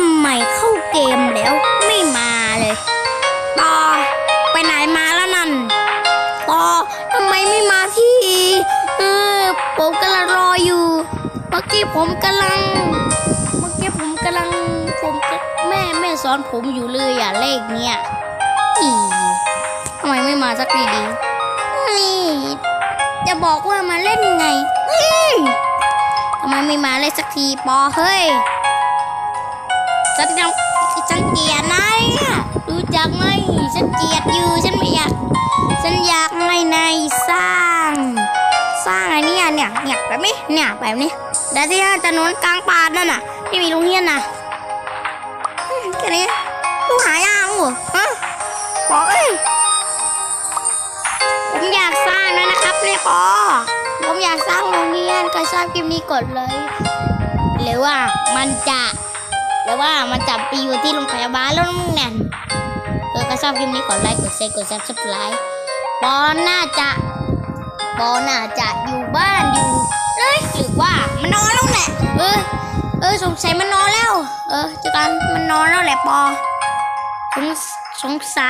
ทำไมเข้าเกมแล้วไม่มาเลยปอไปไหนมาแล้วนั่นปอทำไมไม่มาที่เออผมกำลังรออยู่ เมื่อกี้ผมกำลัง เมื่อกี้ผมกำลัง ผมแม่แม่สอนผมอยู่เลยอะเลขเนี้ยอีทำไมไม่มาสักทีดีนี่จะบอกว่ามาเล่นไงทำไมไม่มาเลยสักทีปอเฮ้ย ฉันยังฉันเกลียดนายรู้จักไหมฉันเกลียดอยู่ฉันไม่อยาก ฉันอยากให้นายสร้าง สร้างไอ้เนี่ยเนี่ยเนี่ยแบบนี้เนี่ยแบบนี้แต่ที่ถนนกลางป่านั่นน่ะที่มีโรงเรียนน่ะแค่นี้ดูหายากเหรอฮะบอกเอ้ยผมอยากสร้างนะนะครับเนี่ยปอผมอยากสร้างโรงเรียนก็ชอบคลิปนี้กดเลย หรือว่ามันจะ หรือว่ามันจะไปอยู่ที่โรงพยาบาลแล้วนั่นเนี่ยเออก็ชอบคลิปนี้กดไลค์กดแชร์กดซับสไครต์ปอน่าจะปอน่าจะอยู่บ้านอยู่เอ้ยหรือว่ามันนอนแล้วแหละเออเออสงสัยมันนอนแล้ว เออเจอกันมันนอนแล้วแหละปอสงสงสาร